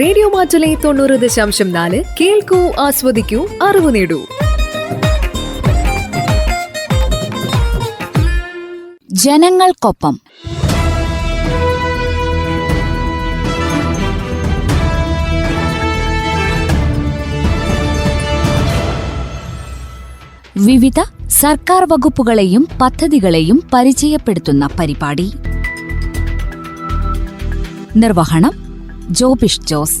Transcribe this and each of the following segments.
Radio മാറ്റുലേ തൊണ്ണൂറ് ദശാംശം നാല് കേൾക്കൂ ആസ്വദിക്കൂ അറിവ് നേടൂ. ജനങ്ങൾക്കൊപ്പം. വിവിധ സർക്കാർ വകുപ്പുകളെയും പദ്ധതികളെയും പരിചയപ്പെടുത്തുന്ന പരിപാടി. നിർവഹണം ജോബിഷ് ജോസ്.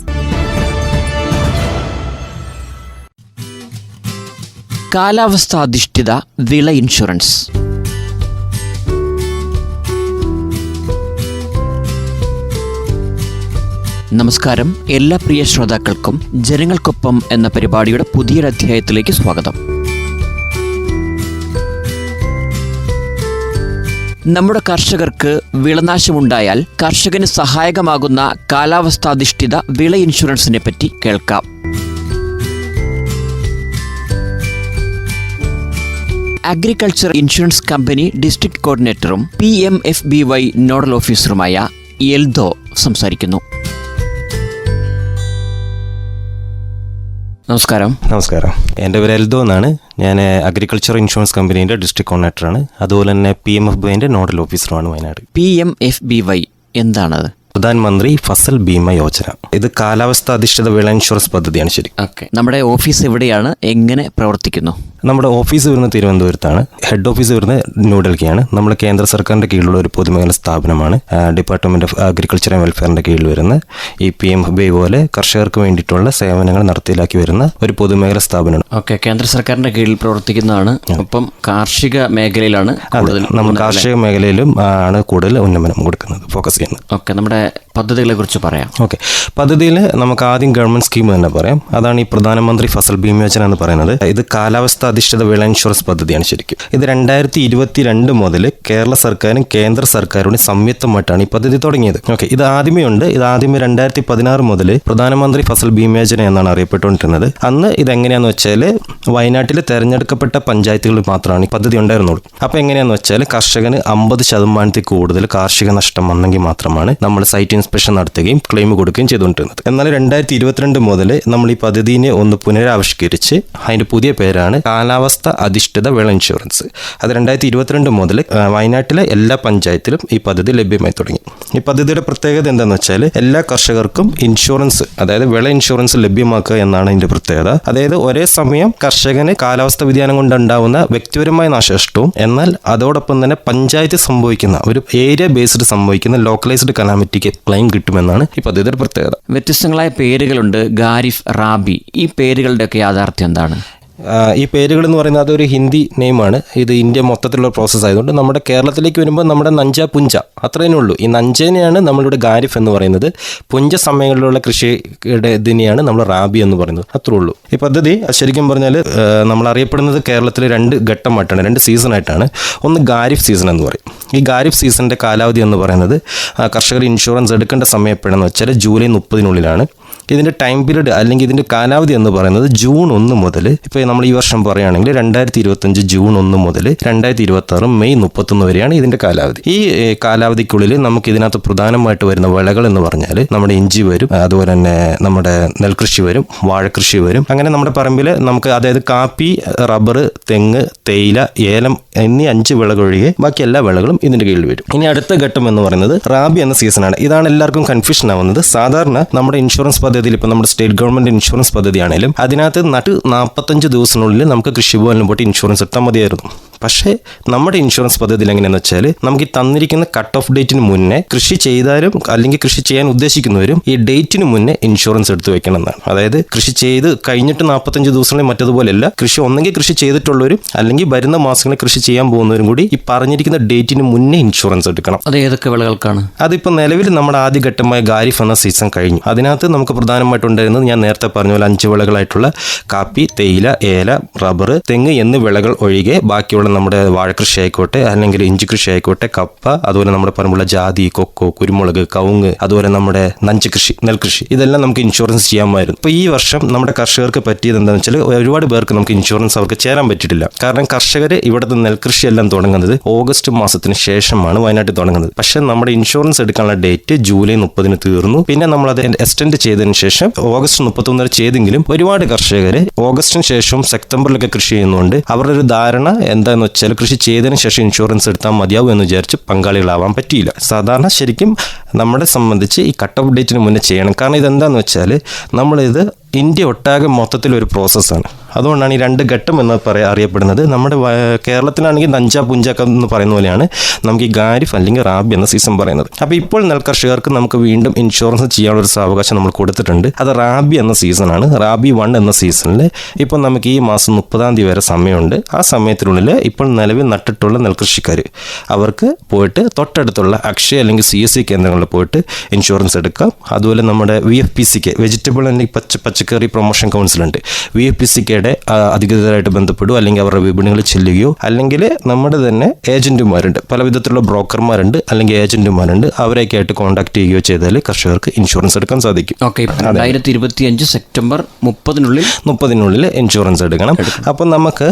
കാലാവസ്ഥാധിഷ്ഠിത വിള ഇൻഷുറൻസ്. നമസ്കാരം. എല്ലാ പ്രിയ ശ്രോതാക്കൾക്കും ജനങ്ങൾക്കൊപ്പം എന്ന പരിപാടിയുടെ പുതിയൊരു അധ്യായത്തിലേക്ക് സ്വാഗതം. നമ്മുടെ കർഷകർക്ക് വിളനാശമുണ്ടായാൽ കർഷകന് സഹായകമാകുന്ന കാലാവസ്ഥാധിഷ്ഠിത വിള ഇൻഷുറൻസിനെ പറ്റി കേൾക്കാം. Agriculture insurance company district കോർഡിനേറ്ററും P M F B Y nodal ഓഫീസറുമായ Eldho സംസാരിക്കുന്നു. നമസ്കാരം. നമസ്കാരം. എന്റെ പേര് എൽദോ എന്നാണ്. ഞാൻ അഗ്രികൾച്ചർ ഇൻഷുറൻസ് കമ്പനീന്റെ ഡിസ്ട്രിക്ട് കോർഡിനേറ്ററാണ് അതുപോലെ തന്നെ പി എം എഫ് ബിന്റെ nodal ഓഫീസറുമാണ് Wayanad. P M F B Y എന്താണത്? പ്രധാനമന്ത്രി ഫസൽ ഭീമ യോജന. ഇത് കാലാവസ്ഥ അധിഷ്ഠിത വിള ഇൻഷുറൻസ് പദ്ധതിയാണ് ശരി. ഓക്കെ നമ്മുടെ ഓഫീസ് എവിടെയാണ്? എങ്ങനെ പ്രവർത്തിക്കുന്നു? നമ്മുടെ ഓഫീസ് വരുന്നത് തിരുവനന്തപുരത്താണ്. ഹെഡ് ഓഫീസ് വരുന്നത് ന്യൂഡൽഹിയാണ് നമ്മൾ കേന്ദ്ര സർക്കാരിന്റെ കീഴിലുള്ള ഒരു പൊതുമേഖല സ്ഥാപനമാണ് ഡിപ്പാർട്ട്മെന്റ് ഓഫ് അഗ്രികൾച്ചർ ആൻഡ് വെൽഫെയറിന്റെ കീഴിൽ വരുന്ന ഈ പി എം ബി പോലെ കർഷകർക്ക് വേണ്ടിയിട്ടുള്ള സേവനങ്ങൾ നടത്തിയിലാക്കി വരുന്ന ഒരു പൊതുമേഖല സ്ഥാപനമാണ്. ഓക്കെ കേന്ദ്ര സർക്കാരിന്റെ കീഴിൽ പ്രവർത്തിക്കുന്നതാണ്. ഒപ്പം കാർഷിക മേഖലയിലാണ് നമ്മൾ കാർഷിക മേഖലയിലും ആണ് കൂടുതൽ ഉന്നമനം കൊടുക്കുന്നത് ഫോക്കസ് ചെയ്യുന്നത്. ഓക്കെ നമ്മുടെ പദ്ധതികളെ കുറിച്ച് പറയാം. ഓക്കെ. പദ്ധതിയിൽ നമുക്ക് ആദ്യം ഗവൺമെന്റ് സ്കീം തന്നെ പറയാം. അതാണ് ഈ പ്രധാനമന്ത്രി ഫസൽ ഭീമ യോജന എന്ന് പറയുന്നത്. ഇത് കാലാവസ്ഥ അധിഷ്ഠിത വിള ഇൻഷുറൻസ് പദ്ധതിയാണ് ശരിക്കും. ഇത് രണ്ടായിരത്തി ഇരുപത്തി രണ്ട് മുതൽ കേരള സർക്കാരും കേന്ദ്ര സർക്കാരും സംയുക്തമായിട്ടാണ് ഈ പദ്ധതി തുടങ്ങിയത്. ഓക്കെ. ഇത് ആദ്യമേ ഉണ്ട് ഇത് ആദ്യമേ രണ്ടായിരത്തി പതിനാറ് മുതൽ പ്രധാനമന്ത്രി ഫസൽ ഭീമ യോജന എന്നാണ് അറിയപ്പെട്ടുകൊണ്ടിരുന്നത്. അന്ന് ഇത് എങ്ങനെയാന്ന് വെച്ചാൽ വയനാട്ടിലെ തെരഞ്ഞെടുക്കപ്പെട്ട പഞ്ചായത്തുകളിൽ മാത്രമാണ് ഈ പദ്ധതി ഉണ്ടായിരുന്നുള്ളൂ. അപ്പോൾ എങ്ങനെയാന്ന് വെച്ചാൽ കർഷകന് അമ്പത് ശതമാനത്തിൽ കൂടുതൽ കാർഷിക നഷ്ടം വന്നെങ്കിൽ മാത്രമാണ് നമ്മൾ സൈറ്റ് ഇൻസ്പെക്ഷൻ നടത്തുകയും ക്ലെയിം കൊടുക്കുകയും ചെയ്തുകൊണ്ടിരുന്നത്. എന്നാൽ രണ്ടായിരത്തി ഇരുപത്തിരണ്ട് മുതൽ നമ്മൾ ഈ പദ്ധതിനെ ഒന്ന് പുനരാവിഷ്കരിച്ച് അതിന്റെ പുതിയ പേരാണ് കാലാവസ്ഥ അധിഷ്ഠിത വിള ഇൻഷുറൻസ് അത് രണ്ടായിരത്തി ഇരുപത്തിരണ്ട് മുതൽ വയനാട്ടിലെ എല്ലാ പഞ്ചായത്തിലും ഈ പദ്ധതി ലഭ്യമായി തുടങ്ങി. ഈ പദ്ധതിയുടെ പ്രത്യേകത എന്താണെന്ന് വെച്ചാൽ എല്ലാ കർഷകർക്കും ഇൻഷുറൻസ് അതായത് വിള ഇൻഷുറൻസ് ലഭ്യമാക്കുക എന്നാണ് ഇതിന്റെ പ്രത്യേകത. അതായത് ഒരേ സമയം കർഷകന് കാലാവസ്ഥ വ്യതിയാനം കൊണ്ടുണ്ടാവുന്ന വ്യക്തിപരമായ നാശനഷ്ടവും എന്നാൽ അതോടൊപ്പം തന്നെ പഞ്ചായത്ത് സംഭവിക്കുന്ന ഒരു ഏരിയ ബേസ്ഡ് സംഭവിക്കുന്ന ലോക്കലൈസ്ഡ് കലാമിറ്റിക്ക് ക്ലെയിം കിട്ടുമെന്നാണ് ഈ പദ്ധതിയുടെ പ്രത്യേകത. വ്യത്യസ്തങ്ങളായ പേരുകളുണ്ട് ഗാരിഫ് റാബി. ഈ പേരുകളുടെയൊക്കെ യാഥാർത്ഥ്യം എന്താണ്? ഈ പേരുകൾ എന്ന് പറയുന്നത് അതൊരു ഹിന്ദി നെയിമാണ് ഇത് ഇന്ത്യ മൊത്തത്തിലുള്ള പ്രോസസ്സ് ആയതുകൊണ്ട് നമ്മുടെ കേരളത്തിലേക്ക് വരുമ്പോൾ നമ്മുടെ നഞ്ച പുഞ്ച അത്രയേ ഉള്ളൂ. ഈ നഞ്ചേനെയാണ് നമ്മളിവിടെ ഗാരിഫ് എന്ന് പറയുന്നത്. പുഞ്ച സമയങ്ങളിലുള്ള കൃഷിയുടെ ഇതിനെയാണ് നമ്മൾ റാബി എന്ന് പറയുന്നത്. അത്രേ ഉള്ളൂ. ഈ പദ്ധതി ശരിക്കും പറഞ്ഞാൽ നമ്മൾ അറിയപ്പെടുന്നത് കേരളത്തിൽ രണ്ട് ഘട്ടമായിട്ടാണ് രണ്ട് സീസണായിട്ടാണ് ഒന്ന് ഗാരിഫ് സീസൺ എന്ന് പറയും. ഈ ഗാരിഫ് സീസണിന്റെ കാലാവധി എന്ന് പറയുന്നത് കർഷകർ ഇൻഷുറൻസ് എടുക്കേണ്ട സമയം എപ്പോഴാണെന്ന് വെച്ചാൽ ജൂലൈ മുപ്പതിനുള്ളിലാണ്. ഇതിന്റെ ടൈം പീരീഡ് അല്ലെങ്കിൽ ഇതിന്റെ കാലാവധി എന്ന് പറയുന്നത് ജൂൺ ഒന്ന് മുതൽ ഇപ്പോൾ നമ്മൾ ഈ വർഷം പറയുകയാണെങ്കിൽ രണ്ടായിരത്തി ഇരുപത്തഞ്ച് ജൂൺ ഒന്ന് മുതൽ രണ്ടായിരത്തി ഇരുപത്തി ആറ് മെയ് മുപ്പത്തൊന്ന് വരെയാണ് ഇതിന്റെ കാലാവധി. ഈ കാലാവധിക്കുള്ളിൽ നമുക്ക് ഇതിനകത്ത് പ്രധാനമായിട്ട് വരുന്ന വിളകൾ എന്ന് പറഞ്ഞാൽ നമ്മുടെ ഇഞ്ചി വരും അതുപോലെ തന്നെ നമ്മുടെ നെൽകൃഷി വരും വാഴകൃഷി വരും. അങ്ങനെ നമ്മുടെ പറമ്പിൽ നമുക്ക് അതായത് കാപ്പി റബ്ബർ തെങ്ങ് തേയില ഏലം എന്നീ അഞ്ച് വിളകൾ ഒഴികെ ബാക്കി എല്ലാ വിളകളും ഇതിന്റെ കീഴിൽ വരും. ഇനി അടുത്ത ഘട്ടം എന്ന് പറയുന്നത് റാബി എന്ന സീസണാണ് ഇതാണ് എല്ലാവർക്കും കൺഫ്യൂഷൻ ആവുന്നത്. സാധാരണ നമ്മുടെ ഇൻഷുറൻസ് പദ്ധതിയിൽ ഇപ്പോൾ നമ്മുടെ സ്റ്റേറ്റ് ഗവൺമെന്റ് ഇൻഷുറൻസ് പദ്ധതിയാണെങ്കിലും അതിനകത്ത് നട്ട് നാൽപ്പത്തഞ്ച് ദിവസത്തിനുള്ളിൽ നമുക്ക് കൃഷിഭവനിൽ പോയിട്ട് ഇൻഷുറൻസ് എടുത്താൽ മതിയായിരുന്നു. പക്ഷേ നമ്മുടെ ഇൻഷുറൻസ് പദ്ധതിയിൽ എങ്ങനെയാണെന്ന് വെച്ചാൽ നമുക്ക് ഈ തന്നിരിക്കുന്ന കട്ട് ഓഫ് ഡേറ്റിന് മുന്നേ കൃഷി ചെയ്താലും അല്ലെങ്കിൽ കൃഷി ചെയ്യാൻ ഉദ്ദേശിക്കുന്നവരും ഈ ഡേറ്റിന് മുന്നേ ഇൻഷുറൻസ് എടുത്തു വെക്കണം എന്നാണ് അതായത് കൃഷി ചെയ്ത് കഴിഞ്ഞിട്ട് നാൽപ്പത്തഞ്ച് ദിവസങ്ങളിൽ മറ്റതുപോലെയല്ല കൃഷി ഒന്നെങ്കിൽ കൃഷി ചെയ്തിട്ടുള്ളവരും അല്ലെങ്കിൽ വരുന്ന മാസങ്ങളിൽ കൃഷി ചെയ്യാൻ പോകുന്നവരും കൂടി ഈ പറഞ്ഞിരിക്കുന്ന ഡേറ്റിന് മുന്നേ ഇൻഷുറൻസ് എടുക്കണം. അത് ഏതൊക്കെ വിളകൾക്കാണ്? അതിപ്പോൾ നിലവിൽ നമ്മുടെ ആദ്യഘട്ടമായ ഗാരിഫ് എന്ന സീസൺ കഴിഞ്ഞു. അതിനകത്ത് നമുക്ക് പ്രധാനമായിട്ടുണ്ടായിരുന്നത് ഞാൻ നേരത്തെ പറഞ്ഞ പോലെ അഞ്ച് വിളകളായിട്ടുള്ള കാപ്പി തേയില ഏല റബ്ബർ തെങ്ങ് എന്നീ വിളകൾ ഒഴികെ ബാക്കിയുള്ള നമ്മുടെ വാഴകൃഷി ആയിക്കോട്ടെ അല്ലെങ്കിൽ ഇഞ്ചി കൃഷി ആയിക്കോട്ടെ കപ്പ അതുപോലെ നമ്മുടെ പറമ്പുള്ള ജാതി കൊക്കോ കുരുമുളക് കവുങ്ങ് അതുപോലെ നമ്മുടെ നഞ്ച് കൃഷി നെൽകൃഷി ഇതെല്ലാം നമുക്ക് ഇൻഷുറൻസ് ചെയ്യാമായിരുന്നു. ഇപ്പോൾ ഈ വർഷം നമ്മുടെ കർഷകർക്ക് പറ്റിയത് എന്താണെന്ന് വെച്ചാൽ ഒരുപാട് പേർക്ക് നമുക്ക് ഇൻഷുറൻസ് അവർക്ക് ചേരാൻ പറ്റിയിട്ടില്ല. കാരണം കർഷകർ ഇവിടുത്തെ നെൽകൃഷി എല്ലാം തുടങ്ങുന്നത് ഓഗസ്റ്റ് മാസത്തിന് ശേഷമാണ് വയനാട്ടിൽ തുടങ്ങുന്നത്. പക്ഷേ നമ്മുടെ ഇൻഷുറൻസ് എടുക്കാനുള്ള ഡേറ്റ് ജൂലൈ മുപ്പതിന് തീർന്നു. പിന്നെ നമ്മൾ അത് എക്സ്റ്റെൻഡ് ചെയ്ത് ചെയ്തതിന് ശേഷം ഓഗസ്റ്റ് മുപ്പത്തൊന്ന് വരെ ചെയ്തെങ്കിലും ഒരുപാട് കർഷകർ ഓഗസ്റ്റിന് ശേഷവും സെപ്റ്റംബറിലൊക്കെ കൃഷി ചെയ്യുന്നുണ്ട്. അവരുടെ ഒരു ധാരണ എന്താന്ന് വെച്ചാൽ കൃഷി ചെയ്തതിന് ശേഷം ഇൻഷുറൻസ് എടുത്താൽ മതിയാവും എന്ന് വിചാരിച്ച് പങ്കാളികളാവാൻ പറ്റിയില്ല. സാധാരണ ശരിക്കും നമ്മളെ സംബന്ധിച്ച് ഈ കട്ട് ഓഫ് ഡേറ്റിന് മുന്നേ ചെയ്യണം. കാരണം ഇതെന്താണെന്ന് വെച്ചാൽ നമ്മളിത് ഇന്ത്യ ഒട്ടാകെ മൊത്തത്തിൽ ഒരു പ്രോസസ്സാണ് അതുകൊണ്ടാണ് ഈ രണ്ട് ഘട്ടം എന്ന് പറയാ അറിയപ്പെടുന്നത്. നമ്മുടെ കേരളത്തിലാണെങ്കിൽ നഞ്ച പുഞ്ചക്ക എന്ന് പറയുന്ന പോലെയാണ് നമുക്ക് ഈ ഗാരിഫ് അല്ലെങ്കിൽ റാബി എന്ന സീസൺ പറയുന്നത്. അപ്പോൾ ഇപ്പോൾ നെൽകർഷകർക്ക് നമുക്ക് വീണ്ടും ഇൻഷുറൻസ് ചെയ്യാനുള്ള ഒരു സാവകാശം നമ്മൾ കൊടുത്തിട്ടുണ്ട്. അത് റാബി എന്ന സീസണാണ്. റാബി വൺ എന്ന സീസണിൽ ഇപ്പോൾ നമുക്ക് ഈ മാസം മുപ്പതാം തീയതി വരെ സമയമുണ്ട്. ആ സമയത്തിനുള്ളിൽ ഇപ്പോൾ നിലവിൽ നട്ടിട്ടുള്ള നെൽകൃഷിക്കാർ അവർക്ക് പോയിട്ട് തൊട്ടടുത്തുള്ള അക്ഷയ അല്ലെങ്കിൽ സി എസ് സി കേന്ദ്രങ്ങളിൽ പോയിട്ട് ഇൻഷുറൻസ് എടുക്കാം. അതുപോലെ നമ്മുടെ വി എഫ് പി സിക്ക് വെജിറ്റബിൾ അല്ലെങ്കിൽ പച്ച പച്ചക്കറി പ്രൊമോഷൻ കൗൺസിലുണ്ട്. വി എഫ് പി സിക്കയുടെ അധികൃതരായിട്ട് ബന്ധപ്പെടുകയോ അല്ലെങ്കിൽ അവരുടെ വിപണികളിൽ ചെല്ലുകയോ അല്ലെങ്കിൽ നമ്മുടെ തന്നെ ഏജന്റുമാരുണ്ട്. പല വിധത്തിലുള്ള ബ്രോക്കർമാരുണ്ട് അല്ലെങ്കിൽ ഏജന്റുമാരുണ്ട്. അവരെയൊക്കെ ആയിട്ട് കോൺടാക്ട് ചെയ്യുകയോ ചെയ്താൽ കർഷകർക്ക് ഇൻഷുറൻസ് എടുക്കാൻ സാധിക്കും. ഓക്കെ രണ്ടായിരത്തി ഇരുപത്തി അഞ്ച് സെപ്റ്റംബർ മുപ്പതിനുള്ളിൽ മുപ്പതിനുള്ളിൽ ഇൻഷുറൻസ് എടുക്കണം. അപ്പോൾ നമുക്ക്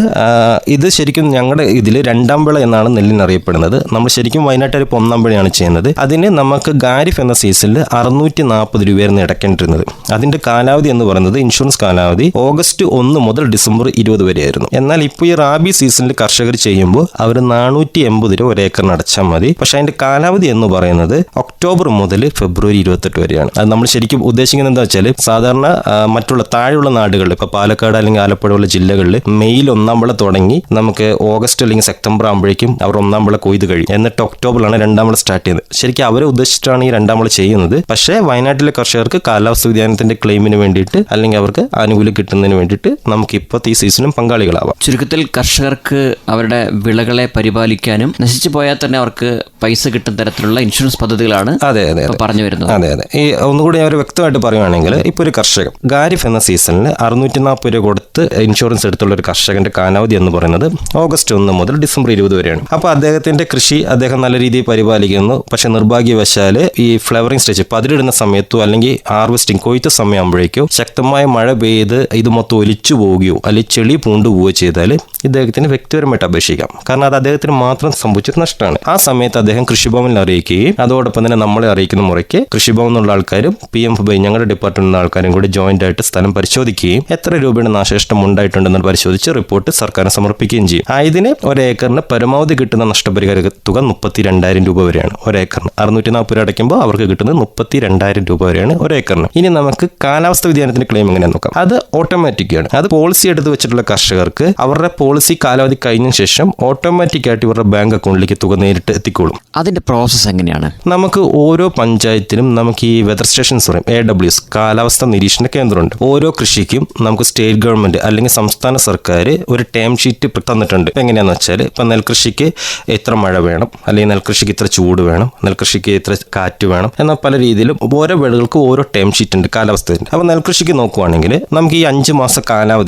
ഇത് ശരിക്കും ഞങ്ങളുടെ ഇതിൽ രണ്ടാം വിള എന്നാണ് നെല്ലിന് അറിയപ്പെടുന്നത്. നമ്മൾ ശരിക്കും വയനാട്ടിൽ ഇപ്പോൾ ഒന്നാം വിളയാണ് ചെയ്യുന്നത്. അതിന് നമുക്ക് ഗാരിഫ് എന്ന സീസണിൽ അറുന്നൂറ്റി നാൽപ്പത് രൂപയായിരുന്നു ഇടക്കേണ്ടിരുന്നത് അതിന്റെ കാലാവധി എന്ന് പറയുന്നത് ഇൻഷുറൻസ് കാലാവധി. ഓഗസ്റ്റ് ഒന്ന് മുതൽ ഡിസംബർ ഇരുപത് വരെയായിരുന്നു. എന്നാൽ ഇപ്പോൾ ഈ റാബി സീസണിൽ കർഷകർ ചെയ്യുമ്പോൾ അവർ നാനൂറ്റി എൺപത് രൂപ ഒരു ഏക്കറിന് അടച്ചാൽ മതി. പക്ഷേ അതിന്റെ കാലാവധി എന്ന് പറയുന്നത് ഒക്ടോബർ മുതൽ ഫെബ്രുവരി ഇരുപത്തെട്ട് വരെയാണ്. അത് നമ്മൾ ശരിക്കും ഉദ്ദേശിക്കുന്നത് എന്താ വെച്ചാൽ സാധാരണ മറ്റുള്ള താഴെയുള്ള നാടുകളിൽ ഇപ്പോൾ പാലക്കാട് അല്ലെങ്കിൽ ആലപ്പുഴ ഉള്ള ജില്ലകളിൽ മെയ്യിൽ ഒന്നാം വിള തുടങ്ങി നമുക്ക് ഓഗസ്റ്റ് അല്ലെങ്കിൽ സെപ്റ്റംബർ ആകുമ്പോഴേക്കും അവർ ഒന്നാം വിള കൊയ്ത് കഴിയും. എന്നിട്ട് ഒക്ടോബറിലാണ് രണ്ടാം വിള സ്റ്റാർട്ട് ചെയ്യുന്നത്. ശരിക്കും അവരെ ഉദ്ദേശിച്ചിട്ടാണ് ഈ രണ്ടാം വിള ചെയ്യുന്നത്. പക്ഷേ വയനാട്ടിലെ കർഷകർക്ക് കാലാവസ്ഥ വ്യതിയാനത്തിന്റെ ക്ലെയിമിന് വേണ്ടിയിട്ട് അല്ലെങ്കിൽ അവർക്ക് ആനുകൂല്യം കിട്ടുന്നതിന് വേണ്ടിയിട്ട് നമുക്ക് ഇപ്പോഴത്തെ ഈ സീസണും പങ്കാളികളാവാം. ചുരുക്കത്തിൽ കർഷകർക്ക് അവരുടെ വിളകളെ പരിപാലിക്കാനും നശിച്ചു പോയാൽ തന്നെ അവർക്ക് പൈസ കിട്ടുന്ന തരത്തിലുള്ള ഇൻഷുറൻസ് പദ്ധതികളാണ് അതെ അതെ ഇപ്പൊ പറഞ്ഞു വരുന്നത്. അതെ അതെ. ഈ ഒന്നുകൂടി അവർ വ്യക്തമായിട്ട് പറയുകയാണെങ്കിൽ ഇപ്പോൾ ഒരു കർഷകൻ ഗാരിഫ് എന്ന സീസണിൽ അറുന്നൂറ്റി നാൽപ്പത് രൂപ കൊടുത്ത് ഇൻഷുറൻസ് എടുത്തുള്ള ഒരു കർഷകന്റെ കാലാവധി എന്ന് പറയുന്നത് ഓഗസ്റ്റ് ഒന്ന് മുതൽ ഡിസംബർ ഇരുപത് വരെയാണ്. അപ്പോൾ അദ്ദേഹത്തിന്റെ കൃഷി അദ്ദേഹം നല്ല രീതിയിൽ പരിപാലിക്കുന്നു. പക്ഷെ നിർഭാഗ്യവശാൽ ഈ ഫ്ലവറിംഗ് സ്റ്റേജ് പതിരിടുന്ന സമയത്തോ അല്ലെങ്കിൽ ഹാർവെസ്റ്റിംഗ് കൊയ്ത്ത് സമയമാകുമ്പോഴേക്കോ ശക്തമായ മഴ പെയ്ത് ഇത് മൊത്തം ഒലിച്ചു പോവുകയോ അല്ലെങ്കിൽ ചെളി പൂണ്ടു പോവുകയോ ചെയ്താൽ ഇദ്ദേഹത്തിന് വ്യക്തിപരമായിട്ട് അപേക്ഷിക്കാം കാരണം അത് അദ്ദേഹത്തിന് മാത്രം സംഭവിച്ച നഷ്ടമാണ്. ആ സമയത്ത് അദ്ദേഹം കൃഷിഭവനിൽ അറിയിക്കുകയും അതോടൊപ്പം തന്നെ നമ്മളെ അറിയിക്കുന്ന മുറയ്ക്ക് കൃഷിഭവൻ എന്നുള്ള ആൾക്കാരും പി എം ബൈ ഞങ്ങളുടെ ഡിപ്പാർട്ട്മെന്റിലെ ആൾക്കാരും കൂടി ജോയിന്റ് ആയിട്ട് സ്ഥലം പരിശോധിക്കുകയും എത്ര രൂപയുടെ നാശനഷ്ടം ഉണ്ടായിട്ടുണ്ടെന്ന് പരിശോധിച്ച് റിപ്പോർട്ട് സർക്കാരിന് സമർപ്പിക്കുകയും ചെയ്യും. ആയതിന് ഒരേക്കറിന് പരമാവധി കിട്ടുന്ന നഷ്ടപരിഹാര തുക മുപ്പത്തി രണ്ടായിരം രൂപ വരെയാണ് ഒരേക്കറിന് അറുന്നൂറ്റി നാൽപ്പത് രൂപ അടയ്ക്കുമ്പോൾ അവർക്ക് കിട്ടുന്നത് മുപ്പത്തി രണ്ടായിരം രൂപ വരെയാണ് ഒരേക്കറിന് ഇനി നമുക്ക് കാലാവസ്ഥ വ്യതിയാനത്തിന്റെ ക്ലെയിം എങ്ങനെ നോക്കാം. അത് ഓട്ടോമാറ്റിക് ആണ്. അത് പോളിസി എടുത്ത് വെച്ചിട്ടുള്ള കർഷകർക്ക് അവരുടെ പോളിസി കാലാവധി കഴിഞ്ഞ ശേഷം ഓട്ടോമാറ്റിക് ആയിട്ട് ഇവരുടെ ബാങ്ക് അക്കൗണ്ടിലേക്ക് തുക നേരിട്ട് എത്തിക്കോളും. അതിന്റെ പ്രോസസ്സ് എങ്ങനെയാണ്? നമുക്ക് ഓരോ പഞ്ചായത്തിനും നമുക്ക് ഈ വെതർ സ്റ്റേഷൻസ് പറയും എ ഡബ്ല്യു എസ് കാലാവസ്ഥ നിരീക്ഷണ കേന്ദ്രമുണ്ട്. ഓരോ കൃഷിക്കും നമുക്ക് സ്റ്റേറ്റ് ഗവൺമെന്റ് അല്ലെങ്കിൽ സംസ്ഥാന സർക്കാർ ഒരു ടേം ഷീറ്റ് തന്നിട്ടുണ്ട്. എങ്ങനെയാന്ന് വെച്ചാൽ ഇപ്പം നെൽകൃഷിക്ക് ഇത്ര മഴ വേണം അല്ലെങ്കിൽ നെൽകൃഷിക്ക് ഇത്ര ചൂട് വേണം നെൽകൃഷിക്ക് ഇത്ര കാറ്റ് വേണം എന്നാൽ പല രീതിയിലും ഓരോ വിളകൾക്ക് ഓരോ ടേം ഷീറ്റ് ഉണ്ട് കാലാവസ്ഥ അപ്പോൾ നെൽകൃഷിക്ക് നോക്കുവാണെങ്കിൽ നമുക്ക് ഈ അഞ്ച് മാസ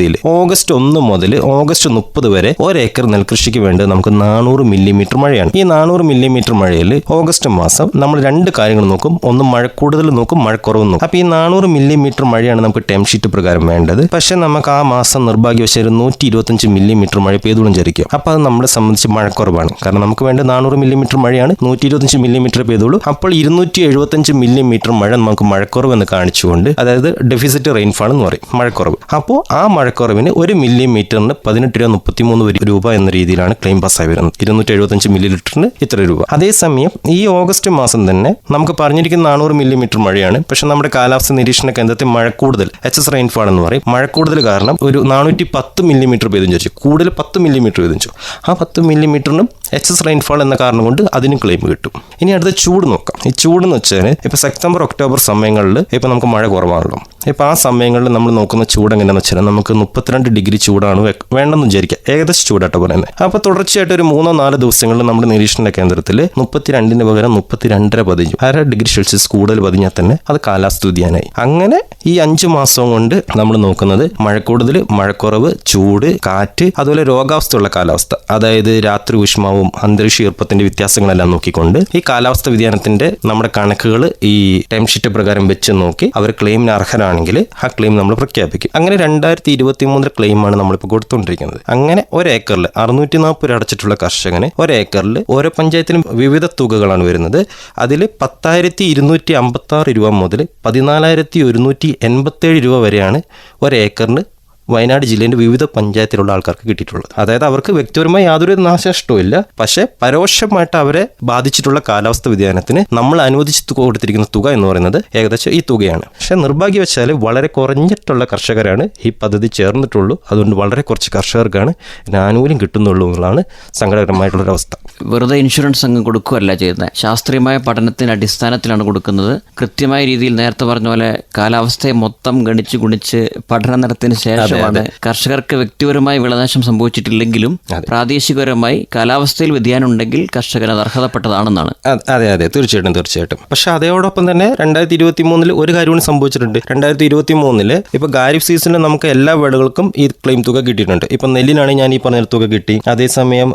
കാലാവധിയിൽ ഓഗസ്റ്റ് ഒന്ന് മുതൽ ഓഗസ്റ്റ് മുപ്പത് വരെ ഒരേക്കർ നെൽകൃഷിക്ക് വേണ്ടി നമുക്ക് നാനൂറ് മില്ലിമീറ്റർ മഴയാണ്. ഈ നാനൂറ് മില്ലിമീറ്റർ മഴയിൽ ഓഗസ്റ്റ് മാസം നമ്മൾ രണ്ട് കാര്യങ്ങൾ നോക്കും. ഒന്ന് മഴ കൂടുതൽ നോക്കും മഴ കുറവ് നോക്കും. അപ്പോൾ ഈ നാനൂറ് മില്ലിമീറ്റർ മഴയാണ് നമുക്ക് ടൈം ഷീറ്റ് പ്രകാരം വേണ്ടത്. പക്ഷെ നമുക്ക് ആ മാസം നിർഭാഗ്യവശാൽ നൂറ്റി ഇരുപത്തഞ്ച് മില്ലിമീറ്റർ മഴ പെയ്തുകൊണ്ട് ചരിക്കും അപ്പോൾ അത് നമ്മളെ സംബന്ധിച്ച് മഴക്കുറവാണ് കാരണം നമുക്ക് വേണ്ട നാനൂറ് മില്ലിമീറ്റർ മഴയാണ്. നൂറ്റി ഇരുപത്തഞ്ച് മില്ലിമീറ്റർ പെയ്തുള്ളൂ. അപ്പോൾ ഇരുന്നൂറ്റി എഴുപത്തഞ്ച് മില്ലിമീറ്റർ മഴ നമുക്ക് മഴക്കുറവ് എന്ന് കാണിച്ചുകൊണ്ട് അതായത് ഡെഫിസിറ്റ് റെയിൻഫാൾ എന്ന് പറയും. മഴക്കുറവ്. അപ്പോൾ ആ മഴക്കുറവിന് ഒരു മില്ലിമീറ്ററിന് പതിനെട്ട് രൂപ മുപ്പത്തിമൂന്ന് മൂന്ന് രൂപ എന്ന രീതിയിലാണ് ക്ലെയിം പാസ്സായി വരുന്നത്. ഇരുന്നൂറ്റി എഴുപത്തഞ്ച് മില്ലി ലിറ്ററിന് ഇത്ര രൂപ. അതേസമയം ഈ ഓഗസ്റ്റ് മാസം തന്നെ നമുക്ക് പറഞ്ഞിരിക്കുന്ന നാനൂറ് മില്ലിമീറ്റർ മഴയാണ്. പക്ഷെ നമ്മുടെ കാലാവസ്ഥ നിരീക്ഷണ കേന്ദ്രത്തിൽ മഴ കൂടുതൽ എച്ച് എസ് റെയിൻഫാൾ എന്ന് പറയും. മഴ കൂടുതൽ കാരണം ഒരു നാനൂറ്റി പത്ത് മില്ലിമീറ്റർ പെയ്തും ചോദിച്ചു കൂടുതൽ പത്ത് മില്ലിമീറ്റർ പെയ്തും ചോദിച്ചു ആ പത്ത് മില്ലിമീറ്ററിനും എസ് റെയിൻഫാൾ എന്ന കാരണം കൊണ്ട് അതിനും ക്ലെയിം കിട്ടും. ഇനി അടുത്ത ചൂട് നോക്കാം. ഈ ചൂട് എന്ന് വെച്ചാൽ ഇപ്പോൾ സെപ്റ്റംബർ ഒക്ടോബർ സമയങ്ങളിൽ ഇപ്പോൾ നമുക്ക് മഴ കുറവാണല്ലോ. ഇപ്പോൾ ആ സമയങ്ങളിൽ നമ്മൾ നോക്കുന്ന ചൂട് എങ്ങനെയാണെന്ന് വെച്ചാൽ നമുക്ക് മുപ്പത്തിരണ്ട് ഡിഗ്രി ചൂടാണ് വേണ്ടെന്ന് വിചാരിക്കുക. ഏകദേശം ചൂടായിട്ട് പറയുന്നത്. അപ്പോൾ തുടർച്ചയായിട്ട് ഒരു മൂന്നോ നാല് ദിവസങ്ങളിൽ നമ്മുടെ നിരീക്ഷണ കേന്ദ്രത്തിൽ മുപ്പത്തിരണ്ടിന് പകരം മുപ്പത്തിരണ്ടര പതിഞ്ഞു. അര ഡിഗ്രി സെൽഷ്യസ് കൂടുതൽ പതിഞ്ഞാൽ തന്നെ അത് കാലാവസ്ഥ വ്യതിയാനായി അങ്ങനെ ഈ അഞ്ച് മാസം കൊണ്ട് നമ്മൾ നോക്കുന്നത് മഴക്കൂടുതൽ മഴക്കുറവ് ചൂട് കാറ്റ് അതുപോലെ രോഗാവസ്ഥയുള്ള കാലാവസ്ഥ. അതായത് രാത്രി ഊഷ്മാവ് താപമാനവും അന്തരീക്ഷ ഈർപ്പത്തിന്റെ വ്യത്യാസങ്ങളെല്ലാം നോക്കിക്കൊണ്ട് ഈ കാലാവസ്ഥ വ്യതിയാനത്തിന്റെ നമ്മുടെ കണക്കുകൾ ഈ ടൈം ഷീറ്റ് പ്രകാരം വെച്ച് നോക്കി അവർ ക്ലെയിമിന് അർഹരാണെങ്കിൽ ആ ക്ലെയിം നമ്മൾ പ്രഖ്യാപിക്കും. അങ്ങനെ രണ്ടായിരത്തി ഇരുപത്തി മൂന്നിൽ ക്ലെയിമാണ് നമ്മളിപ്പോൾ കൊടുത്തുകൊണ്ടിരിക്കുന്നത്. അങ്ങനെ ഒരേക്കറിൽ അറുന്നൂറ്റി നാൽപ്പത് രൂപ അടച്ചിട്ടുള്ള കർഷകന് ഒരേക്കറിൽ ഓരോ പഞ്ചായത്തിലും വിവിധ തുകകളാണ് വരുന്നത്. അതിൽ പത്തായിരത്തി ഇരുന്നൂറ്റി അമ്പത്തി ആറ് രൂപ മുതൽ പതിനാലായിരത്തി ഒരുന്നൂറ്റി എൺപത്തേഴ് രൂപ വരെയാണ് ഒരേക്കറിന് വയനാട് ജില്ലയിന്റെ വിവിധ പഞ്ചായത്തിലുള്ള ആൾക്കാർക്ക് കിട്ടിയിട്ടുള്ളത്. അതായത് അവർക്ക് വ്യക്തിപരമായി യാതൊരു നാശനഷ്ടവും ഇല്ല പക്ഷേ പരോക്ഷമായിട്ട് അവരെ ബാധിച്ചിട്ടുള്ള കാലാവസ്ഥ വ്യതിയാനത്തിന് നമ്മൾ അനുവദിച്ച് കൊടുത്തിരിക്കുന്ന തുക എന്ന് പറയുന്നത് ഏകദേശം ഈ തുകയാണ്. പക്ഷേ നിർഭാഗ്യവശാൽ വളരെ കുറഞ്ഞിട്ടുള്ള കർഷകരാണ് ഈ പദ്ധതി ചേർന്നിട്ടുള്ളൂ. അതുകൊണ്ട് വളരെ കുറച്ച് കർഷകർക്കാണ് ഇതിന് ആനുകൂല്യം കിട്ടുന്നുള്ളൂ എന്നുള്ളതാണ് സങ്കടകരമായിട്ടുള്ളൊരവസ്ഥ വെറുതെ ഇൻഷുറൻസ് അങ്ങ് കൊടുക്കുകയല്ല ചെയ്യുന്നത്. ശാസ്ത്രീയമായ പഠനത്തിന് അടിസ്ഥാനത്തിലാണ് കൊടുക്കുന്നത്. കൃത്യമായ രീതിയിൽ നേരത്തെ പറഞ്ഞ പോലെ കാലാവസ്ഥയെ മൊത്തം ഗണിച്ച് ഗുണിച്ച് പഠനം നടത്തിയതിനു ശേഷമാണ് കർഷകർക്ക് വ്യക്തിപരമായി വിളനാശം സംഭവിച്ചിട്ടില്ലെങ്കിലും പ്രാദേശികപരമായി കാലാവസ്ഥയിൽ വ്യതിയാനം ഉണ്ടെങ്കിൽ കർഷകന് അത് അർഹതപ്പെട്ടതാണെന്നാണ്. അതെ അതെ തീർച്ചയായിട്ടും തീർച്ചയായിട്ടും. പക്ഷെ അതോടൊപ്പം തന്നെ രണ്ടായിരത്തി ഇരുപത്തി മൂന്നിൽ ഒരു കാര്യം കൂടി സംഭവിച്ചിട്ടുണ്ട്. രണ്ടായിരത്തി ഇരുപത്തി മൂന്നിൽ ഇപ്പൊ ഖാരിഫ് സീസണിൽ നമുക്ക് എല്ലാ വിളകൾക്കും ഈ ക്ലെയിം തുക കിട്ടിയിട്ടുണ്ട്. ഇപ്പൊ നെല്ലിനാണ് ഞാൻ ഈ പറഞ്ഞ തുക കിട്ടി. അതേസമയം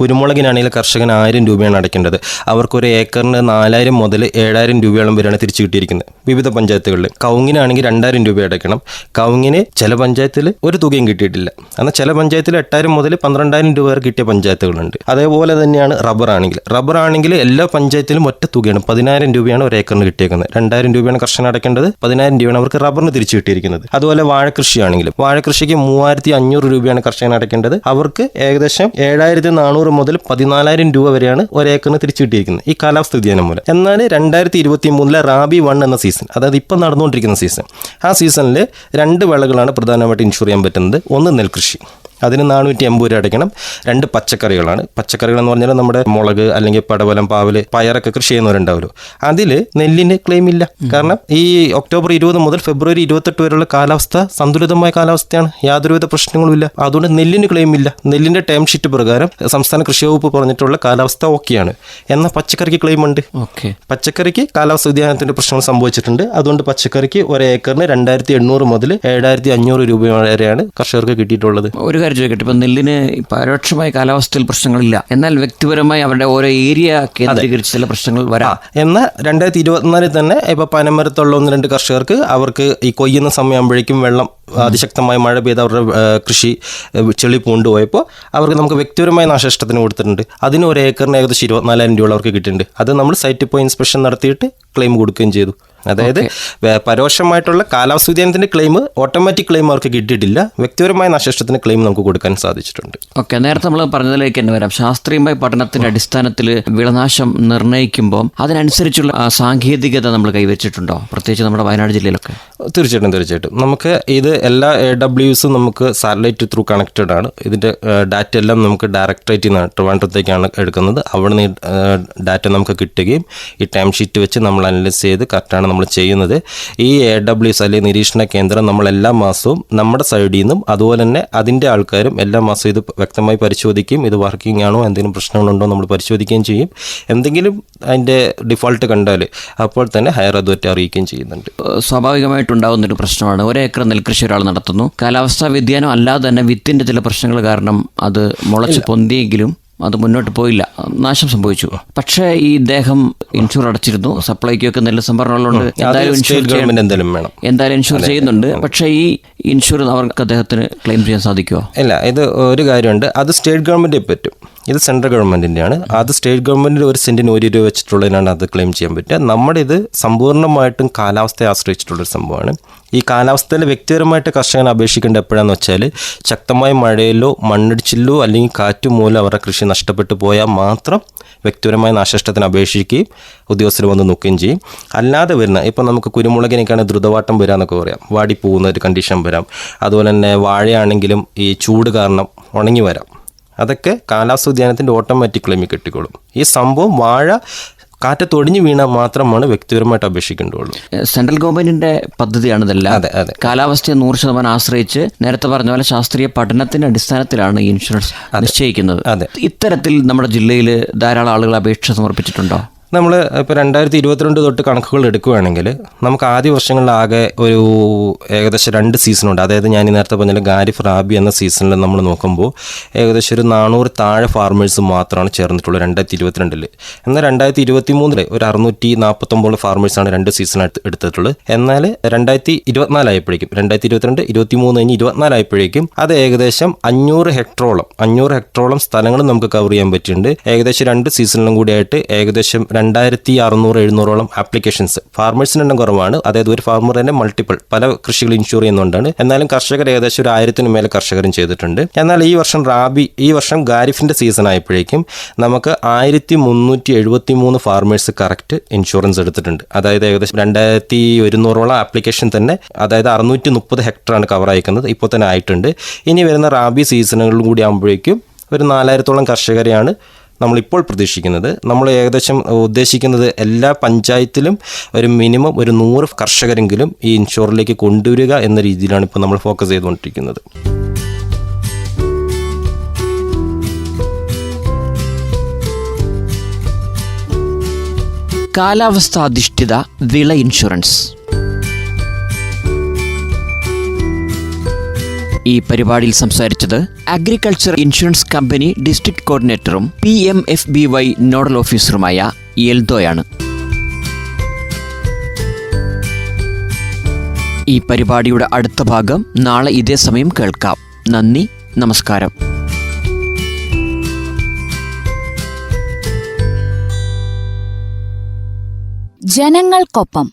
കുരുമുളകിനാണെങ്കിൽ കർഷകന് ആയിരം രൂപയാണ് അടയ്ക്കേണ്ടത്. അവർക്ക് ഒരു ഏക്കറിന് നാലായിരം മുതൽ ഏഴായിരം രൂപയോളം വരെയാണ് തിരിച്ചു കിട്ടിയിരിക്കുന്നത്. വിവിധ പഞ്ചായത്തുകളിൽ കൗങ്ങിനാണെങ്കിൽ രണ്ടായിരം രൂപ അടയ്ക്കണം. കൗങ്ങിന് ചില പഞ്ചായത്തിൽ ഒരു തുകയും കിട്ടിയിട്ടില്ല. എന്നാൽ ചില പഞ്ചായത്തിൽ എട്ടായിരം മുതൽ പന്ത്രണ്ടായിരം രൂപ വരെ കിട്ടിയ പഞ്ചായത്തുകളുണ്ട്. അതേപോലെ തന്നെയാണ് റബ്ബർ ആണെങ്കിൽ. റബ്ബർ ആണെങ്കിൽ എല്ലാ പഞ്ചായത്തിലും ഒറ്റ തുകയാണ്. പതിനായിരം രൂപയാണ് ഒരു ഏക്കറിന് കിട്ടിയേക്കുന്നത്. രണ്ടായിരം രൂപയാണ് കർഷകൻ അടയ്ക്കേണ്ടത്. പതിനായിരം രൂപയാണ് അവർക്ക് റബ്ബറിന് തിരിച്ചു കിട്ടിയിരിക്കുന്നത്. അതുപോലെ വാഴകൃഷി ആണെങ്കിലും വാഴകൃഷിക്ക് മൂവായിരത്തി അഞ്ഞൂറ് രൂപയാണ് കർഷകൻ അടയ്ക്കേണ്ടത്. അവർക്ക് ഏകദേശം ഏഴായിരത്തി നാനൂറ് മുതൽ പതിനാലായിരം രൂപ വരെയാണ് ഒരു ഏക്കറിന് തിരിച്ചു കിട്ടിയിരിക്കുന്നത്. ഈ കാലാവസ്ഥ വ്യതിയാനം മൂലം. എന്നാൽ രണ്ടായിരത്തി ഇരുപത്തി മൂന്നിലെ റാബി വൺ എന്ന സീസൺ അതായത് ഇപ്പം നടന്നുകൊണ്ടിരിക്കുന്ന സീസൺ ആ സീസണിൽ രണ്ട് വിളകളാണ് പ്രധാനമായിട്ട് ഇൻഷുർ ചെയ്യാൻ പറ്റുന്നത് ഒന്ന് നെൽകൃഷി. അതിന് നാനൂറ്റി എൺപത് രൂപ അടയ്ക്കണം. രണ്ട് പച്ചക്കറികളാണ്. പച്ചക്കറികൾ എന്ന് പറഞ്ഞാൽ നമ്മുടെ മുളക് അല്ലെങ്കിൽ പടവലം പാവൽ പയറൊക്കെ കൃഷി ചെയ്യുന്നവരുണ്ടാവുമല്ലോ അതിൽ നെല്ലിന് ക്ലെയിം ഇല്ല. കാരണം ഈ ഒക്ടോബർ ഇരുപത് മുതൽ ഫെബ്രുവരി ഇരുപത്തെട്ട് വരെയുള്ള കാലാവസ്ഥ സന്തുലിതമായ കാലാവസ്ഥയാണ്. യാതൊരുവിധ പ്രശ്നങ്ങളും ഇല്ല. അതുകൊണ്ട് നെല്ലിന് ക്ലെയിം ഇല്ല. നെല്ലിന്റെ ടേം ഷീറ്റ് പ്രകാരം സംസ്ഥാന കൃഷി വകുപ്പ് പറഞ്ഞിട്ടുള്ള കാലാവസ്ഥ ഓക്കെയാണ്. എന്നാൽ പച്ചക്കറിക്ക് ക്ലെയിം ഉണ്ട്. ഓക്കെ. പച്ചക്കറിക്ക് കാലാവസ്ഥ വ്യതിയാനത്തിന്റെ പ്രശ്നങ്ങൾ സംഭവിച്ചിട്ടുണ്ട്. അതുകൊണ്ട് പച്ചക്കറിക്ക് ഒരു ഏക്കറിന് രണ്ടായിരത്തി എണ്ണൂറ് മുതൽ ഏഴായിരത്തി അഞ്ഞൂറ് രൂപ വരെയാണ് കർഷകർക്ക് കിട്ടിയിട്ടുള്ളത്. ഒരു കാര്യം ചോദിക്കട്ടെ ഇപ്പം നെല്ലിന് പരോക്ഷമായ കാലാവസ്ഥയിൽ പ്രശ്നങ്ങളില്ല. എന്നാൽ വ്യക്തിപരമായി അവരുടെ ഓരോ ഏരിയ കേന്ദ്രീകരിച്ച് ചില പ്രശ്നങ്ങൾ വരാം. എന്നാൽ രണ്ടായിരത്തി ഇരുപത്തിനാലിൽ തന്നെ ഇപ്പോൾ പനമരത്തുള്ള ഒന്ന് രണ്ട് കർഷകർക്ക് അവർക്ക് ഈ കൊയ്യുന്ന സമയമാകുമ്പോഴേക്കും വെള്ളം അതിശക്തമായ മഴ പെയ്ത് അവരുടെ കൃഷി ചെളി പൂണ്ടുപോയപ്പോൾ അവർക്ക് നമുക്ക് വ്യക്തിപരമായ നാശനഷ്ടത്തിന് കൊടുത്തിട്ടുണ്ട്. അതിന് ഒരു ഏക്കറിന് ഏകദേശം ഇരുപത്തിനാലായിരം രൂപ അവർക്ക് കിട്ടിയിട്ടുണ്ട്. അത് നമ്മൾ സൈറ്റിൽ പോയി ഇൻസ്പെക്ഷൻ നടത്തിയിട്ട് ക്ലെയിം കൊടുക്കുകയും ചെയ്തു. അതായത് പരോക്ഷമായിട്ടുള്ള കാലാവസ്ഥ വ്യതിയാനത്തിന്റെ ക്ലെയിം ഓട്ടോമാറ്റിക് ക്ലെയിം അവർക്ക് കിട്ടിയിട്ടില്ല. വ്യക്തിപരമായ നാശനഷ്ടത്തിന് ക്ലെയിം നമുക്ക് കൊടുക്കാൻ സാധിച്ചിട്ടുണ്ട്. ഓക്കെ നേരത്തെ നമ്മൾ പറഞ്ഞതിലേക്ക് തന്നെ വരാം. ശാസ്ത്രീയമായ പഠനത്തിന്റെ അടിസ്ഥാനത്തിൽ വിളനാശം നിർണയിക്കുമ്പോൾ അതിനനുസരിച്ചുള്ള സാങ്കേതികത നമ്മൾ കൈവച്ചിട്ടുണ്ടോ? പ്രത്യേകിച്ച് നമ്മുടെ വയനാട് ജില്ലയിലൊക്കെ. തീർച്ചയായിട്ടും തീർച്ചയായിട്ടും. നമുക്ക് ഇത് എല്ലാ എ ഡബ്ല്യൂസും നമുക്ക് സാറ്റലൈറ്റ് ത്രൂ കണക്റ്റഡ് ആണ്. ഇതിന്റെ ഡാറ്റ എല്ലാം നമുക്ക് ഡയറക്ടറേറ്റ് നിന്ന് ട്രിവാൻഡ്രത്തേക്കാണ് എടുക്കുന്നത്. അവിടെ നിന്ന് ഡാറ്റ നമുക്ക് കിട്ടുകയും ഈ ടൈം ഷീറ്റ് വെച്ച് നമ്മൾ അനലൈസ് ചെയ്ത് കറക്റ്റാണ് നമ്മൾ ചെയ്യുന്നത്. ഈ എ ഡബ്ല്യൂസ് അല്ലെങ്കിൽ നിരീക്ഷണ കേന്ദ്രം നമ്മൾ എല്ലാ മാസവും നമ്മുടെ സൈഡിൽ നിന്നും അതുപോലെ തന്നെ അതിന്റെ ആൾക്കാരും എല്ലാ മാസവും ഇത് വ്യക്തമായി പരിശോധിക്കും ഇത് വർക്കിംഗ് ആണോ എന്തെങ്കിലും പ്രശ്നങ്ങളുണ്ടോ നമ്മൾ പരിശോധിക്കുകയും ചെയ്യും. എന്തെങ്കിലും അതിന്റെ ഡിഫോൾട്ട് കണ്ടാൽ അപ്പോൾ തന്നെ ഹയർ അതോറിറ്റി അറിയിക്കുകയും ചെയ്യുന്നുണ്ട്. ഏഹ് സ്വാഭാവികമായിട്ടുണ്ടാകുന്ന ഒരു പ്രശ്നമാണ്. ഒരു ഏക്കർ നെൽകൃഷി ഒരാൾ നടത്തുന്നു. കാലാവസ്ഥാ വ്യതിയാനം അല്ലാതെ തന്നെ വിത്തിന്റെ ചില പ്രശ്നങ്ങൾ കാരണം അത് മുളച്ച് പൊന്തിയെങ്കിലും അത് മുന്നോട്ട് പോയില്ല. നാശം സംഭവിച്ചു. പക്ഷേ ഈ ഇദ്ദേഹം ഇൻഷുർ അടച്ചിരുന്നു. സപ്ലൈക്കൊക്കെ നെല്ല് സംഭരണമുള്ളതുകൊണ്ട് എന്തായാലും ഇൻഷുർ ഗവൺമെന്റ് എന്തായാലും വേണം. എന്തായാലും ഇൻഷുർ ചെയ്യുന്നുണ്ട്. പക്ഷേ ഈ ഇൻഷുർ അവർക്ക് അദ്ദേഹത്തിന് ക്ലെയിം ചെയ്യാൻ സാധിക്കുമോ ഇല്ല ഇത് ഒരു കാര്യമുണ്ട്. അത് സ്റ്റേറ്റ് ഗവൺമെന്റ് പറ്റും. ഇത് സെൻട്രൽ ഗവൺമെന്റിന്റെയാണ്. അത് സ്റ്റേറ്റ് ഗവൺമെന്റിന്റെ ഒരു സെന്റിന് ഒരു രൂപ വെച്ചിട്ടുള്ളതിനാണ് അത് ക്ലെയിം ചെയ്യാൻ പറ്റുക. നമ്മുടെ ഇത് സമ്പൂർണമായിട്ടും കാലാവസ്ഥയെ ആശ്രയിച്ചിട്ടുള്ളൊരു സംഭവമാണ്. ഈ കാലാവസ്ഥയിൽ വ്യക്തിപരമായിട്ട് കർഷകൻ അപേക്ഷിക്കേണ്ട എപ്പോഴാന്ന് വെച്ചാൽ ശക്തമായ മഴയിലോ മണ്ണിടിച്ചിലോ അല്ലെങ്കിൽ കാറ്റ് മൂലം അവരുടെ കൃഷി നഷ്ടപ്പെട്ടു പോയാൽ മാത്രം വ്യക്തിപരമായ നാശനഷ്ടത്തിന് അപേക്ഷിക്കുകയും ഉദ്യോഗസ്ഥർ വന്ന് നോക്കുകയും ചെയ്യും. അല്ലാതെ വരുന്ന ഇപ്പം നമുക്ക് കുരുമുളകിനൊക്കെയാണ് ദ്രുതവാട്ടം വരാമെന്നൊക്കെ പറയാം. വാടി പോകുന്ന ഒരു കണ്ടീഷൻ വരാം. അതുപോലെ തന്നെ വാഴയാണെങ്കിലും ഈ ചൂട് കാരണം ഉണങ്ങി വരാം. അതൊക്കെ കാലാവസ്ഥ വ്യതിയാനത്തിന്റെ ഓട്ടോമാറ്റിക് ക്ലെയിമിൽ കിട്ടിക്കോളും ഈ സംഭവം വാഴ കാറ്റത്തൊടിഞ്ഞു വീണാൽ മാത്രമാണ് വ്യക്തിപരമായിട്ട് അപേക്ഷിക്കേണ്ടുള്ളൂ സെൻട്രൽ ഗവൺമെന്റിന്റെ പദ്ധതിയാണ് ഇതെല്ലാം. അതെ അതെ. കാലാവസ്ഥയെ നൂറ് ശതമാനം ആശ്രയിച്ച് നേരത്തെ പറഞ്ഞ പോലെ ശാസ്ത്രീയ പഠനത്തിന്റെ അടിസ്ഥാനത്തിലാണ് ഈ ഇൻഷുറൻസ് നിശ്ചയിക്കുന്നത്. അതെ. ഇത്തരത്തിൽ നമ്മുടെ ജില്ലയിൽ ധാരാളം ആളുകൾ അപേക്ഷ സമർപ്പിച്ചിട്ടുണ്ടോ? നമ്മൾ ഇപ്പോൾ രണ്ടായിരത്തി ഇരുപത്തിരണ്ട് തൊട്ട് കണക്കുകൾ എടുക്കുകയാണെങ്കിൽ നമുക്ക് ആദ്യ വർഷങ്ങളിലാകെ ഒരു ഏകദേശം രണ്ട് സീസണുണ്ട്. അതായത് ഞാൻ ഈ നേരത്തെ പറഞ്ഞ ഗാരിഫ് റാബി എന്ന സീസണിൽ നമ്മൾ നോക്കുമ്പോൾ ഏകദേശം ഒരു നാനൂറ് താഴെ ഫാർമേഴ്സ് മാത്രമാണ് ചേർന്നിട്ടുള്ളത് രണ്ടായിരത്തി ഇരുപത്തിരണ്ടിൽ എന്നാൽ രണ്ടായിരത്തി ഇരുപത്തി മൂന്നിൽ ഒരു അറുന്നൂറ്റി നാൽപ്പത്തൊമ്പത് ഫാർമേഴ്സാണ് രണ്ട് സീസൺ എടുത്തിട്ടുള്ളത്. എന്നാൽ രണ്ടായിരത്തി ഇരുപത്തിനാലായപ്പോഴേക്കും രണ്ടായിരത്തി ഇരുപത്തിരണ്ട് ഇരുപത്തി മൂന്ന് കഴിഞ്ഞ് ഇരുപത്തിനാലായപ്പോഴേക്കും അത് ഏകദേശം അഞ്ഞൂറ് ഹെക്ടറോളം അഞ്ഞൂറ് ഹെക്ടറോളം സ്ഥലങ്ങൾ നമുക്ക് കവർ ചെയ്യാൻ പറ്റിയിട്ടുണ്ട്. ഏകദേശം രണ്ട് സീസണിലും കൂടിയായിട്ട് ഏകദേശം രണ്ടായിരത്തി അറുന്നൂറ് എഴുന്നൂറോളം ആപ്ലിക്കേഷൻസ് ഫാർമേഴ്സിന് എണ്ണം കുറവാണ്. അതായത് ഒരു ഫാർമർ തന്നെ മൾട്ടിപ്പിൾ പല കൃഷികൾ ഇൻഷുർ ചെയ്യുന്നുണ്ടാണ്. എന്നാലും കർഷകർ ഏകദേശം ഒരു ആയിരത്തിന് മേലെ കർഷകരും ചെയ്തിട്ടുണ്ട്. എന്നാൽ ഈ വർഷം റാബി ഈ വർഷം ഗാരിഫിന്റെ സീസൺ ആയപ്പോഴേക്കും നമുക്ക് ആയിരത്തി മുന്നൂറ്റി എഴുപത്തി മൂന്ന് ഫാർമേഴ്സ് കറക്റ്റ് ഇൻഷുറൻസ് എടുത്തിട്ടുണ്ട്. അതായത് ഏകദേശം രണ്ടായിരത്തി ഒരുന്നൂറോളം ആപ്ലിക്കേഷൻ തന്നെ അതായത് അറുന്നൂറ്റി മുപ്പത് ഹെക്ടറാണ് കവർ അയക്കുന്നത് ഇപ്പോൾ തന്നെ ആയിട്ടുണ്ട്. ഇനി വരുന്ന റാബി സീസണുകളിലും കൂടി ആകുമ്പോഴേക്കും ഒരു നാലായിരത്തോളം കർഷകരെയാണ് നമ്മളിപ്പോൾ പ്രതീക്ഷിക്കുന്നത്. നമ്മൾ ഏകദേശം ഉദ്ദേശിക്കുന്നത് എല്ലാ പഞ്ചായത്തിലും ഒരു മിനിമം ഒരു നൂറ് കർഷകരെങ്കിലും ഈ ഇൻഷുറിലേക്ക് കൊണ്ടുവരിക എന്ന രീതിയിലാണ് ഇപ്പോൾ നമ്മൾ ഫോക്കസ് ചെയ്തുകൊണ്ടിരിക്കുന്നത്. കാലാവസ്ഥാധിഷ്ഠിത വിള ഇൻഷുറൻസ്. ഈ പരിപാടിയിൽ സംസാരിച്ചത് agriculture insurance company district കോർഡിനേറ്ററും P M F B Y nodal ഓഫീസറുമായ എൽദോയാണ് ഈ പരിപാടിയുടെ അടുത്ത ഭാഗം നാളെ ഇതേ സമയം കേൾക്കാം. നന്ദി നമസ്കാരം. ജനങ്ങൾക്കൊപ്പം